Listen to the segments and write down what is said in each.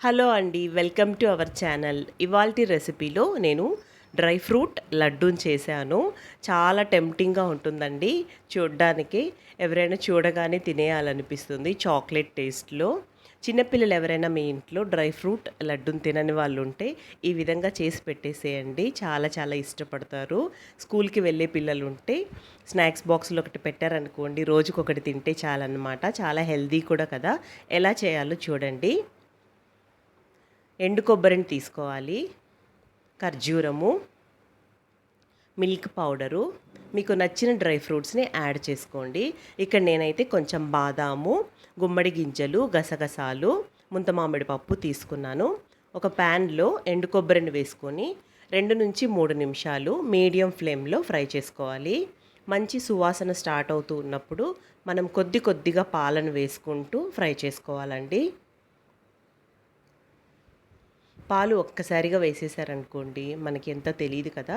Hello అండి welcome to our channel. ఇవాల్టి రెసిపీలో నేను డ్రై ఫ్రూట్ లడ్డూని చేశాను. చాలా టెంప్టింగ్గా ఉంటుందండి. చూడ్డానికి ఎవరైనా చూడగానే తినేయాలనిపిస్తుంది చాక్లెట్ టేస్ట్లో. చిన్నపిల్లలు ఎవరైనా మీ ఇంట్లో డ్రై ఫ్రూట్ లడ్డూని తినని వాళ్ళు ఉంటే ఈ విధంగా చేసి పెట్టేసేయండి. చాలా చాలా ఇష్టపడతారు. స్కూల్కి వెళ్ళే పిల్లలు ఉంటే స్నాక్స్ బాక్స్లో ఒకటి పెట్టారనుకోండి రోజుకొకటి తింటే చాలన్నమాట. చాలా హెల్దీ కూడా కదా. ఎలా చేయాలో చూడండి. ఎండు కొబ్బరిని తీసుకోవాలి ఖర్జూరము మిల్క్ పౌడరు. మీకు నచ్చిన డ్రై ఫ్రూట్స్ని యాడ్ చేసుకోండి. ఇక్కడ నేనైతే కొంచెం బాదాము గుమ్మడి గింజలు గసగసాలు ముంత మామిడి పప్పు తీసుకున్నాను. ఒక ప్యాన్లో ఎండు కొబ్బరిని వేసుకొని రెండు నుంచి మూడు నిమిషాలు మీడియం ఫ్లేమ్లో ఫ్రై చేసుకోవాలి. మంచి సువాసన స్టార్ట్ అవుతూ ఉన్నప్పుడు మనం కొద్ది కొద్దిగా పాలను వేసుకుంటూ ఫ్రై చేసుకోవాలండి. పాలు ఒక్కసారిగా వేసేసారనుకోండి మనకి ఎంత తెలియదు కదా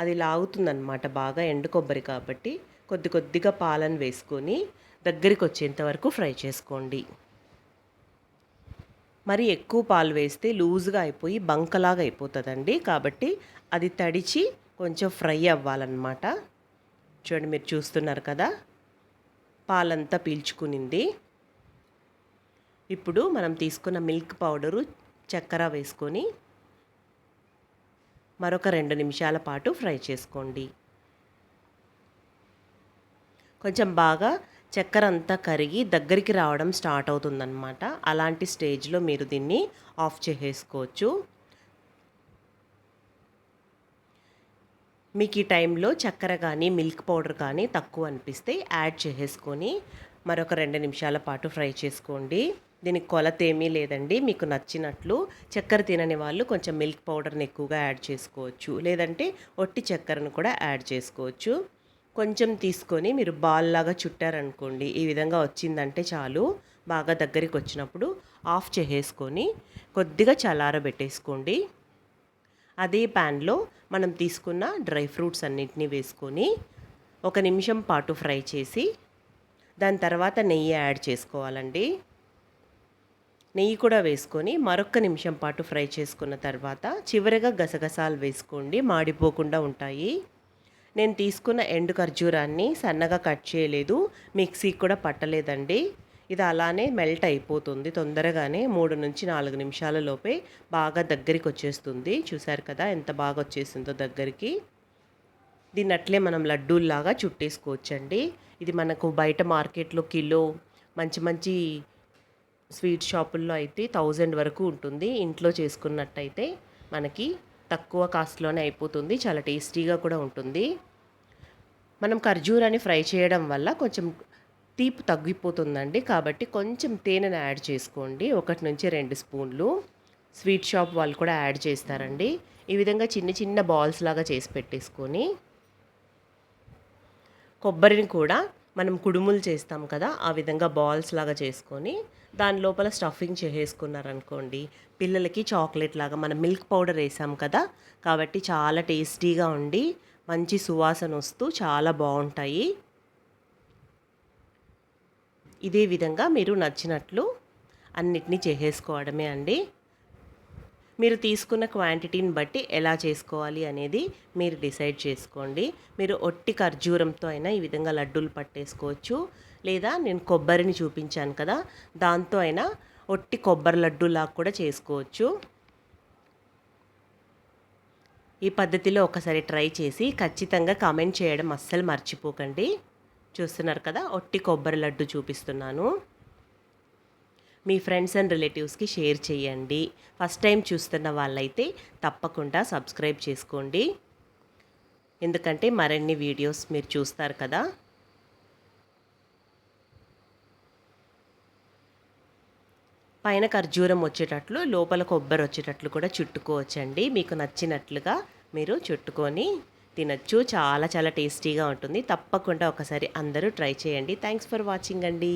అది లాగుతుందనమాట బాగా ఎండు కొబ్బరి కాబట్టి. కొద్ది కొద్దిగా పాలను వేసుకొని దగ్గరికి వచ్చేంత వరకు ఫ్రై చేసుకోండి. మరి ఎక్కువ పాలు వేస్తే లూజ్గా అయిపోయి బంకలాగా అయిపోతుందండి. కాబట్టి అది తడిచి కొంచెం ఫ్రై అవ్వాలన్నమాట. చూడండి మీరు చూస్తున్నారు కదా పాలంతా పీల్చుకునింది. ఇప్పుడు మనం తీసుకున్న మిల్క్ పౌడరు చక్కెర వేసుకొని మరొక రెండు నిమిషాల పాటు ఫ్రై చేసుకోండి. కొంచెం బాగా చక్కెర అంతా కరిగి దగ్గరికి రావడం స్టార్ట్ అవుతుందన్నమాట. అలాంటి స్టేజ్లో మీరు దీన్ని ఆఫ్ చేసేసుకోవచ్చు. మీకు ఈ టైంలో చక్కెర కానీ మిల్క్ పౌడర్ కానీ తక్కువ అనిపిస్తే యాడ్ చేసేసుకొని మరొక రెండు నిమిషాల పాటు ఫ్రై చేసుకోండి. దీనికి కొలత ఏమీ లేదండి. మీకు నచ్చినట్లు చక్కెర తినని వాళ్ళు కొంచెం మిల్క్ పౌడర్ని ఎక్కువగా యాడ్ చేసుకోవచ్చు. లేదంటే ఒట్టి చక్కెరను కూడా యాడ్ చేసుకోవచ్చు. కొంచెం తీసుకొని మీరు బాల్ లాగా చుట్టారనుకోండి ఈ విధంగా వచ్చిందంటే చాలు. బాగా దగ్గరికి వచ్చినప్పుడు ఆఫ్ చేసేసుకొని కొద్దిగా చల్లారబెట్టేసుకోండి. అదే ప్యాన్లో మనం తీసుకున్న డ్రై ఫ్రూట్స్ అన్నింటినీ వేసుకొని ఒక నిమిషం పాటు ఫ్రై చేసి దాని తర్వాత నెయ్యి యాడ్ చేసుకోవాలండి. నెయ్యి కూడా వేసుకొని మరొక నిమిషం పాటు ఫ్రై చేసుకున్న తర్వాత చివరిగా గసగసాలు వేసుకోండి. మాడిపోకుండా ఉంటాయి. నేను తీసుకున్న ఎండు ఖర్జూరాన్ని సన్నగా కట్ చేయలేదు. మిక్సీ కూడా పట్టలేదండి. ఇది అలానే మెల్ట్ అయిపోతుంది. తొందరగానే మూడు నుంచి నాలుగు నిమిషాల లోపే బాగా దగ్గరికి వచ్చేస్తుంది. చూసారు కదా ఎంత బాగా వచ్చేసిందో దగ్గరికి. దీన్ని అట్లే మనం లడ్డూల్లాగా చుట్టేసుకోవచ్చండి. ఇది మనకు బయట మార్కెట్లో కిలో మంచి మంచి స్వీట్ షాపుల్లో అయితే థౌజండ్ వరకు ఉంటుంది. ఇంట్లో చేసుకున్నట్టయితే మనకి తక్కువ కాస్ట్లోనే అయిపోతుంది. చాలా టేస్టీగా కూడా ఉంటుంది. మనం ఖర్జూరాన్ని ఫ్రై చేయడం వల్ల కొంచెం తీపి తగ్గిపోతుందండి. కాబట్టి కొంచెం తేనెను యాడ్ చేసుకోండి. ఒకటి నుంచి రెండు స్పూన్లు. స్వీట్ షాప్ వాళ్ళు కూడా యాడ్ చేస్తారండి. ఈ విధంగా చిన్న చిన్న బాల్స్ లాగా చేసి పెట్టేసుకొని కొబ్బరిని కూడా మనం కుడుములు చేస్తాం కదా ఆ విధంగా బాల్స్ లాగా చేసుకొని దాని లోపల స్టఫింగ్ చేసేసుకున్నారనుకోండి. పిల్లలకి చాక్లెట్ లాగా మనం మిల్క్ పౌడర్ వేసాం కదా కాబట్టి చాలా టేస్టీగా ఉండి మంచి సువాసన వస్తూ చాలా బాగుంటాయి. ఇదే విధంగా మీరు నచ్చినట్లు అన్నిటినీ చేసేసుకోవడమే అండి. మీరు తీసుకున్న క్వాంటిటీని బట్టి ఎలా చేసుకోవాలి అనేది మీరు డిసైడ్ చేసుకోండి. మీరు ఒట్టి ఖర్జూరంతో అయినా ఈ విధంగా లడ్డూలు పట్టేసుకోవచ్చు. లేదా నేను కొబ్బరిని చూపించాను కదా దాంతో అయినా ఒట్టి కొబ్బరి లడ్డూలాగా కూడా చేసుకోవచ్చు. ఈ పద్ధతిలో ఒకసారి ట్రై చేసి ఖచ్చితంగా కామెంట్ చేయడం అస్సలు మర్చిపోకండి. చూస్తున్నారు కదా ఒట్టి కొబ్బరి లడ్డు చూపిస్తున్నాను. మీ ఫ్రెండ్స్ అండ్ రిలేటివ్స్కి షేర్ చేయండి. ఫస్ట్ టైం చూస్తున్న వాళ్ళైతే తప్పకుండా సబ్స్క్రైబ్ చేసుకోండి. ఎందుకంటే మరిన్ని వీడియోస్ మీరు చూస్తారు కదా. పైన ఖర్జూరం వచ్చేటట్లు లోపల కొబ్బరి వచ్చేటట్లు కూడా చుట్టుకోవచ్చండి. మీకు నచ్చినట్లుగా మీరు చుట్టుకొని తినచ్చు. చాలా చాలా టేస్టీగా ఉంటుంది. తప్పకుండా ఒకసారి అందరూ ట్రై చేయండి. థ్యాంక్స్ ఫర్ వాచింగ్ అండి.